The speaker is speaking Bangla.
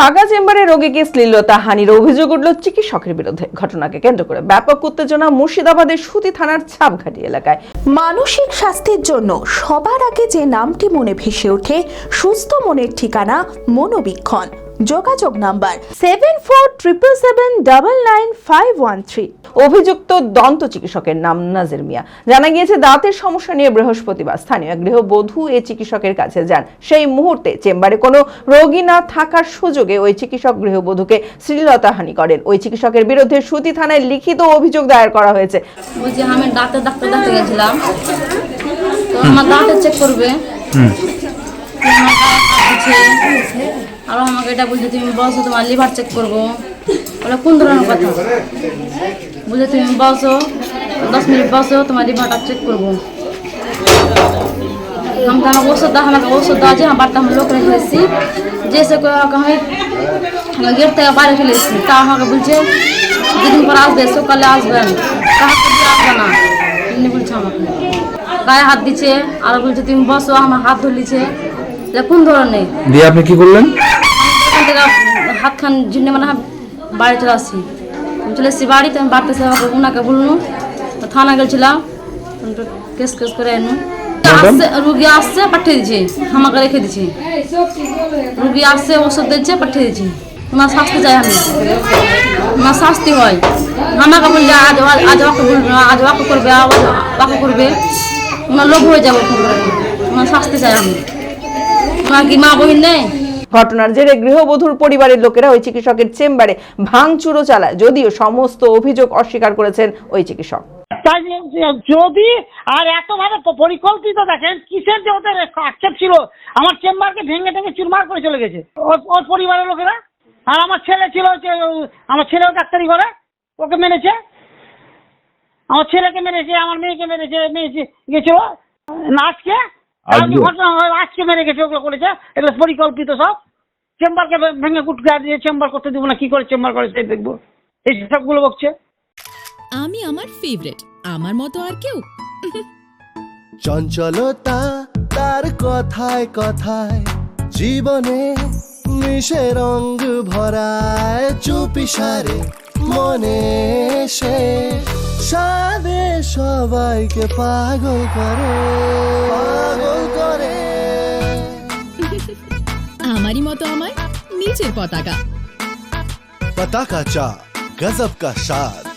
ফাঁকা চেম্বারে রোগীকে শ্লীলতা হানির অভিযোগ উঠল চিকিৎসকের বিরুদ্ধে। ঘটনাকে কেন্দ্র করে ব্যাপক উত্তেজনা মুর্শিদাবাদের সুতি থানার ছাপঘাটি এলাকায়। মানসিক স্বাস্থ্যের জন্য সবার আগে যে নামটি মনে ভেসে ওঠে, সুস্থ মনের ঠিকানা মনোবীক্ষণ। যোগাযোগ number seven four triple seven double nine five one three অভিযুক্ত দন্ত চিকিৎসকের নাম নাজির মিয়া। জানা গিয়েছে দাঁতের সমস্যা নিয়ে বৃহস্পতিবার স্থানীয় এক গৃহবধূ এই চিকিৎসকের কাছে যান। সেই মুহূর্তে চেম্বারে কোনো রোগী না থাকার সুযোগে ওই চিকিৎসক গৃহবধূকে শ্লীলতাহানি করেন। ওই চিকিৎসকের বিরুদ্ধে সুতি থানায় লিখিত অভিযোগ দায়ের করা হয়েছে। বলছি আমি দাঁতের ডাক্তার দেখাতে গেছিলাম। তো আমার দাঁতে চেক করবে। তো আমার দাঁত দিচ্ছে আরও আমাকে এটা বলছে তুমি বসো তোমার লিভার চেক করবো বলে কোন ধরনের কথা বলছে তুমি বসো দশ মিনিট বসো তোমার লিভারটা চেক করবো हम तो हमें औषध दा हमें औषध दा जे हम बात हम लोग रहे सी जैसे कोई कहीं हम गेट থেকে বাইরে চলে এসেছি তা আমাকে বলছে দুদিন পর আসবে সকালে আসবেন কাহাকে দিয়ে আসবে না এমনি বলছে আমাকে গায়ে হাত দিচ্ছে আর বলছে তুমি বসো আমার হাত ধরলিছে এটা কোন ধরনের? দিয়ে আপনি কি করলেন? হাত খান জন্য মানে বাড়ি চলে আসছি। আমি চলে এসেছি বাড়িতে আমি বাড়িতে এসে ওনাকে বললু থানা গেছিলাম কেস কেস করে এনু আসছে রুগী আসছে পাঠিয়ে দিচ্ছে আমাকে রেখে দিচ্ছে রুগী আসছে ওষুধ দিচ্ছে পাঠিয়ে দিচ্ছে ওনার শাস্তি চাই আমি। ওনার শাস্তি হয়। আমাকে বললে আজ আজ- ওকে বলবে আজ ওকে করবে আজ ওকে করবে। ওনার লোভ হয়ে যাবে ওনার শাস্তি চাই আমি ওনার কি মা বহিন নেই ঘটনার জেরে গৃহবধূর পরিবারের লোকেরা ওই চিকিৎসকের চেম্বারে ভাঙচুরও চালায় যদিও সমস্ত অভিযোগ অস্বীকার করেছেন ওই চিকিৎসক। যদি আর এতভাবে প- পরিকল্পিত দেখেন কিসের যে ওদের আক্ষেপ ছিল আমার চেম্বারকে ভেঙে ভেঙে চুরমার করে চলে গেছে। ওর ওর পরিবারের লোকেরা। আর আমার ছেলে ছিল আমার ছেলেও ডাক্তারি করে ওকে মেনেছে আমার ছেলেকে মেরেছে আমার মেয়েকে মেরেছে মেয়েছে গেছিল না আজকে আজকে মেরে গেছে ওগুলো করেছে এগুলো পরিকল্পিত সব। চেম্বারকে ভেঙে কুটকা দিয়ে চেম্বার করতে দেবো না কি করে চেম্বার করে সেই দেখব। এই সবগুলো বকছে। আমি আমার ফেভারিট আমার মতো আর কেউ। চঞ্চলতা তার কথায় কথায় জীবনে মিশে রঙ ভরায় চুপি সারে মনে সে। সাদে সবাইকে পাগল করে। लीजिए पताका पताका चा गजब का शाद